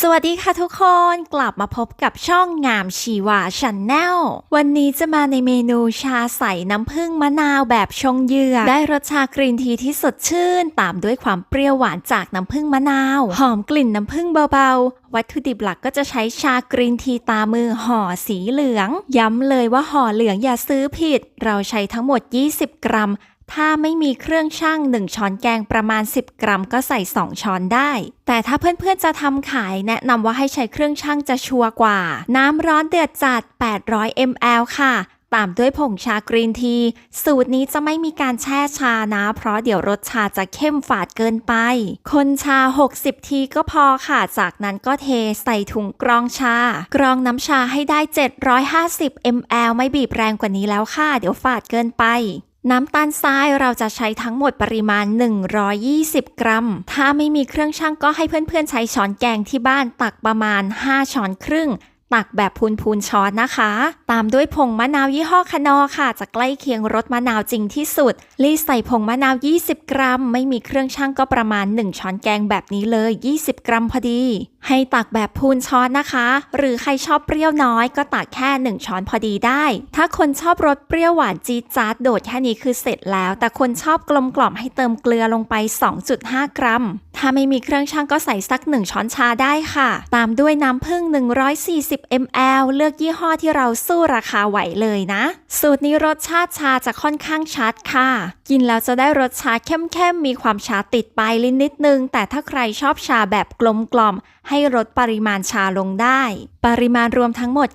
สวัสดีค่ะทุกคนกลับมาพบกับช่องงามชีวาชันแนลวันนี้จะมาในเมนูชาใส่น้ำผึ้งมะนาวแบบชงเยือกได้รสชากรีนทีที่สดชื่น ตามด้วยความเปรี้ยวหวานจากน้ำผึ้งมะนาว หอมกลิ่นน้ำผึ้งเบาๆ วัตถุดิบหลักก็จะใช้ชากรีนทีตามือห่อสีเหลือง ย้ำเลยว่าห่อเหลืองอย่าซื้อผิด เราใช้ทั้งหมด 20 กรัม ถ้าไม่มีเครื่องชั่ง 1 ช้อนแกงประมาณ 10 กรัมก็ใส่ 2 ช้อนได้ แต่ถ้าเพื่อนๆจะทำขายแนะนำว่าให้ใช้เครื่องชั่งจะชัวร์กว่า น้ำร้อนเดือดจัด 800 ml ค่ะ ตามด้วยผงชากรีนที สูตรนี้จะไม่มีการแช่ชานะ เพราะเดี๋ยวรสชาจะเข้มฝาดเกินไป คนชา 60 ทีก็พอค่ะ จากนั้นก็เทใส่ถุงกรองชา กรองน้ำชาให้ได้ 750 ml ไม่บีบแรงกว่านี้แล้วค่ะ เดี๋ยวฝาดเกินไป น้ำตาลทรายเราจะใช้ทั้งหมดปริมาณ 120 กรัม ถ้าไม่มีเครื่องชั่งก็ให้เพื่อนๆ ใช้ช้อนแกงที่บ้านตักประมาณ 5 ช้อนครึ่ง ตักแบบพูนๆช้อนนะคะ ตามด้วยผงมะนาวยี่ห้อคนอค่ะ จะใกล้เคียงรสมะนาวจริงที่สุด รีใส่ผงมะนาว 20 กรัม ไม่มีเครื่องชั่งก็ประมาณ 1 ช้อนแกงแบบนี้เลย 20 กรัมพอดี ให้ตักแบบพูนช้อนนะคะ หรือใครชอบเปรี้ยวน้อยก็ตักแค่ 1 ช้อนพอดีได้ ถ้าคนชอบรสเปรี้ยวหวานจี๊ดจ๊าดโดดแค่นี้คือเสร็จแล้ว แต่คนชอบกลมกล่อมให้เติมเกลือลงไป 2.5 กรัม ถ้าไม่มีเครื่องชั่งก็ใส่สัก 1 ช้อนชาได้ค่ะ ตามด้วยน้ำผึ้ง 140 ml เลือกยี่ห้อที่เราสู้ราคาไหวเลยนะ สูตรนี้รสชาติชาจะค่อนข้างชัดค่ะ กินแล้วจะได้รสชาเข้มๆมีความชาติดปลายลิ้นนิดนึง แต่ถ้าใครชอบชาแบบกลมกล่อมใให้ลดปริมาณชาลงได้ ปริมาณรวมทั้งหมด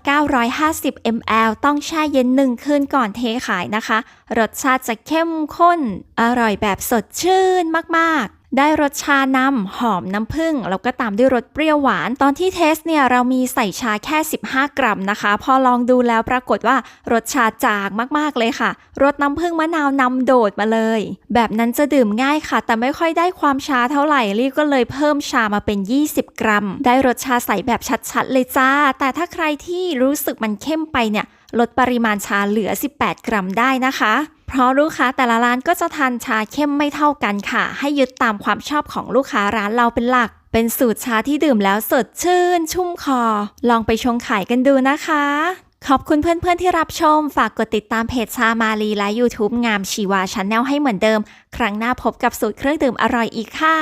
950 ml ต้องแช่เย็นหนึ่งคืนก่อนเทขายนะคะ รสชาติจะเข้มข้น อร่อยแบบสดชื่นมากๆ ได้รสชานำหอมน้ำผึ้งแล้วก็ตามด้วยรสเปรี้ยวหวาน ตอนที่เทสเนี่ยเรามีใส่ชาแค่ 15 กรัมนะคะ พอลองดูแล้วปรากฏว่ารสชาจางมากๆเลยค่ะ รสน้ำผึ้งมะนาวนำโดดมาเลย แบบนั้นจะดื่มง่ายค่ะ แต่ไม่ค่อยได้ความชาเท่าไหร่ลี่ก็เลยเพิ่มชามาเป็น 20 กรัม ได้รสชาใสแบบชัดๆเลยจ้า แต่ถ้าใครที่รู้สึกมันเข้มไปเนี่ยลดปริมาณชาเหลือ 18 กรัมได้นะคะ เพราะลูกค้าแต่ละร้านก็จะทานชาเข้มไม่เท่ากันค่ะ ให้ยึดตามความชอบของลูกค้าร้านเราเป็นหลัก เป็นสูตรชาที่ดื่มแล้วสดชื่น ชุ่มคอ ลองไปชงขายกันดูนะคะ ขอบคุณเพื่อนๆที่รับชม ฝากกดติดตามเพจชามาลีและ YouTube งามชีวาชาแนลให้เหมือนเดิม ครั้งหน้าพบกับสูตรเครื่องดื่มอร่อยอีกค่ะ